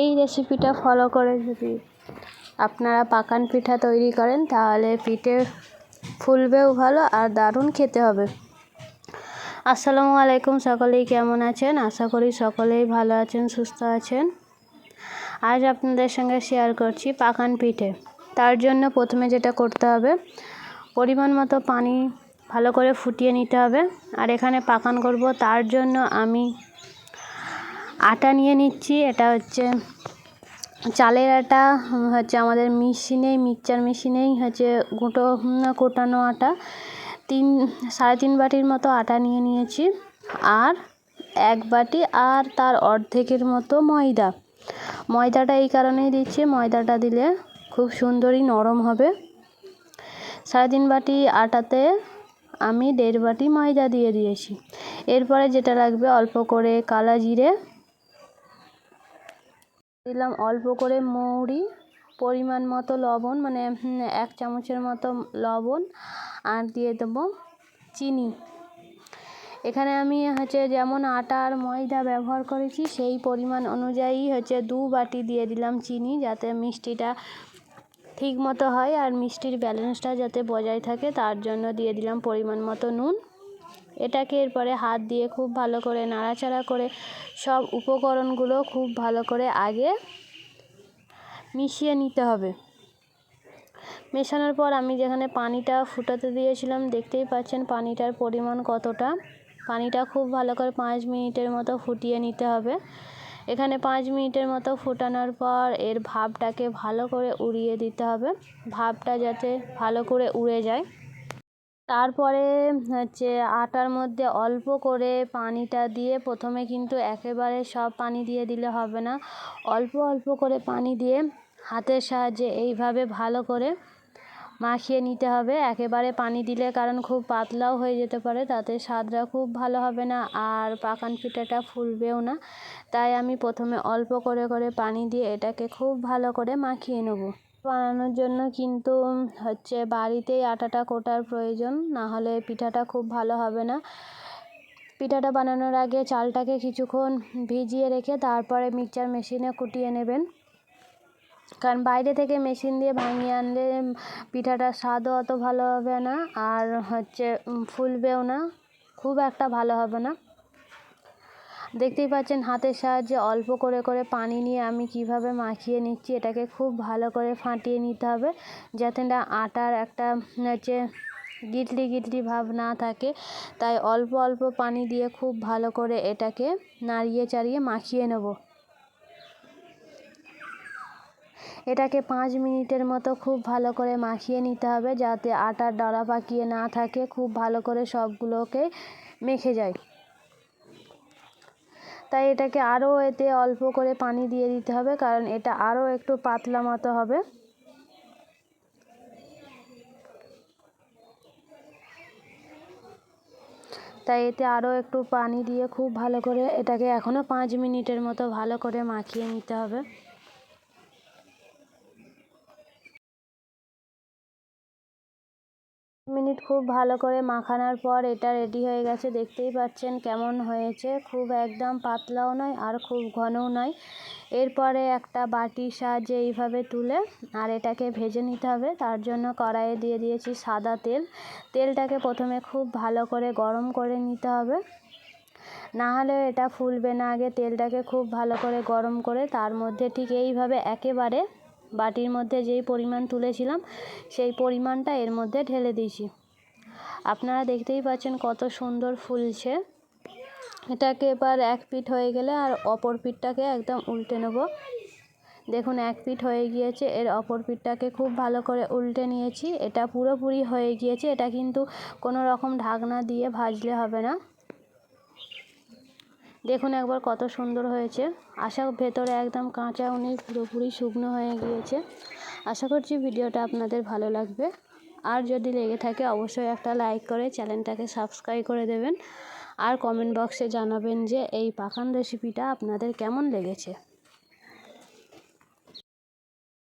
এই রেসিপিটা ফলো করে যদি আপনারা পাকান পিঠা তৈরি করেন, তাহলে পিঠে ফুলবেও ভালো আর দারুণ খেতে হবে। আসসালামু আলাইকুম সকলেই, কেমন আছেন? আশা করি সকলেই ভালো আছেন, সুস্থ আছেন। আজ আপনাদের সঙ্গে শেয়ার করছি পাকান পিঠে। তার জন্য প্রথমে যেটা করতে হবে, পরিমাণ মতো পানি ভালো করে ফুটিয়ে নিতে হবে। আর এখানে পাকান করব, তার জন্য আমি আটা নিয়ে নিচ্ছি, এটা হচ্ছে চালের আটা হচ্ছে আমাদের মেশিনেই মিক্সচার মেশিনেই হচ্ছে গুঁটো কোটানো আটা। তিন, সাড়ে তিন বাটির মতো আটা নিয়ে নিয়েছি। আর এক বাটি, আর তার অর্ধেকের মতো ময়দা। ময়দাটা এই কারণেই দিচ্ছি, ময়দাটা দিলে খুব সুন্দরই নরম হবে। সাড়ে তিন বাটি আটাতে আমি দেড় বাটি ময়দা দিয়ে দিয়েছি। এরপরে যেটা লাগবে, অল্প করে কালা জিরে দিলাম অল্প করে মৌরি, পরিমাণ মতো লবণ মানে এক চামচের মতো লবণ, আর দিয়ে দেবো চিনি। এখানে আমি হচ্ছে যেমন আটা আর ময়দা ব্যবহার করেছি, সেই পরিমাণ অনুযায়ী হচ্ছে দু বাটি দিয়ে দিলাম চিনি, যাতে মিষ্টিটা ঠিক মতো হয় আর মিষ্টির ব্যালেন্সটা যাতে বজায় থাকে, তার জন্য দিয়ে দিলাম পরিমাণ মতো নুন। এটাকে এরপরে হাত দিয়ে খুব ভালো করে নাড়াচাড়া করে সব উপকরণগুলো খুব ভালো করে আগে মিশিয়ে নিতে হবে। মেশানোর পর আমি যেখানে পানিটা ফুটাতে দিয়েছিলাম দেখতেই পাচ্ছেন পানিটার পরিমাণ কতটা। পানিটা খুব ভালো করে পাঁচ মিনিটের মতো ফুটিয়ে নিতে হবে। এখানে পাঁচ মিনিটের মতো ফোটানোর পর এর ভাবটাকে ভালো করে উড়িয়ে দিতে হবে। ভাবটা যাতে ভালো করে উড়ে যায়। তারপরে হচ্ছে আটার মধ্যে অল্প করে পানিটা দিয়ে প্রথমে কিন্তু একেবারে সব পানি দিয়ে দিলে হবে না। অল্প অল্প করে পানি দিয়ে হাতের সাহায্যে এইভাবে ভালো করে মাখিয়ে নিতে হবে। একেবারে পানি দিলে কারণ খুব পাতলাও হয়ে যেতে পারে, তাতে স্বাদটা খুব ভালো হবে না আর পাকান পিঠাটা ফুলবেও না। তাই আমি প্রথমে অল্প করে করে পানি দিয়ে এটাকে খুব ভালো করে মাখিয়ে নেব। বানানোর জন্য কিন্তু হচ্ছে বাড়িতেই আটাটা কোটার প্রয়োজন। না হলে পিঠাটা খুব ভালো হবে না। পিঠাটা বানানোর আগে চালটাকে কিছুক্ষণ ভিজিয়ে রেখে তারপরে মিক্সচার মেশিনে কুটিয়ে নেবেন। কারণ বাইরে থেকে মেশিন দিয়ে ভাঙিয়ে আনলে পিঠাটার স্বাদও অত ভালো হবে না। আর হচ্ছে ফুলবেও না। খুব একটা ভালো হবে না। দেখতেই পাচ্ছেন হাতের সাহায্যে অল্প করে করে পানি নিয়ে আমি কীভাবে মাখিয়ে নিচ্ছি, এটাকে খুব ভালো করে ফাটিয়ে নিতে হবে যাতে না আটার একটা, হচ্ছে গিটলি গিটলি ভাব না থাকে। তাই অল্প অল্প পানি দিয়ে খুব ভালো করে এটাকে নাড়িয়ে চাড়িয়ে মাখিয়ে নেব। এটাকে পাঁচ মিনিটের মতো খুব ভালো করে মাখিয়ে নিতে হবে যাতে আটার ডলা পাকিয়ে না থাকে, খুব ভালো করে সবগুলোকে মেখে যায়। তাই এটাকে আরও এতে অল্প করে পানি দিয়ে দিতে হবে, কারণ এটা আরও একটু পাতলা মতো হবে। তাই এতে আরও একটু পানি দিয়ে খুব ভালো করে এটাকে এখনও পাঁচ মিনিটের মতো ভালো করে মাখিয়ে নিতে হবে। মিনিট খুব ভালো করে মাখানোর পর এটা রেডি হয়ে গেছে। দেখতেই পাচ্ছেন কেমন হয়েছে। খুব একদম পাতলাও নয় আর খুব ঘনও নয়। এরপরে একটা বাটির সাহায্যে এইভাবে তুলে আর এটাকে ভেজে নিতে হবে। তার জন্য কড়াইয়ে দিয়ে দিয়েছি সাদা তেল। তেলটাকে প্রথমে খুব ভালো করে গরম করে নিতে হবে। না হলে এটা ফুলবে না আগে। তেলটাকে খুব ভালো করে গরম করে তার মধ্যে ঠিক এইভাবে একেবারে বাটির মধ্যে যেই পরিমাণ তুলেছিলাম, সেই পরিমাণটা এর মধ্যে ঢেলে দিয়েছি। আপনারা দেখতেই পাচ্ছেন কত সুন্দর ফুলছে। এটাকে এবার এক পিঠ হয়ে গেলে আর অপর পিঠটাকে একদম উল্টে নেব। দেখুন, এক পিঠ হয়ে গিয়েছে, এর অপর পিঠটাকে খুব ভালো করে উল্টে নিয়েছি। এটা পুরোপুরি হয়ে গিয়েছে, এটা কিন্তু কোনো রকম ঢাকনা দিয়ে ভাজলে হবে না। দেখুন একবার কত সুন্দর হয়েছে। আশা ভেতরে একদম কাঁচা উনি পুরোপুরি শুকনো হয়ে গিয়েছে। আশা করছি ভিডিওটা আপনাদের ভালো লাগবে। আর যদি লেগে থাকে অবশ্যই একটা লাইক করে চ্যানেলটাকে সাবস্ক্রাইব করে দেবেন। আর কমেন্ট বক্সে জানাবেন যে এই পাখান রেসিপিটা আপনাদের কেমন লেগেছে।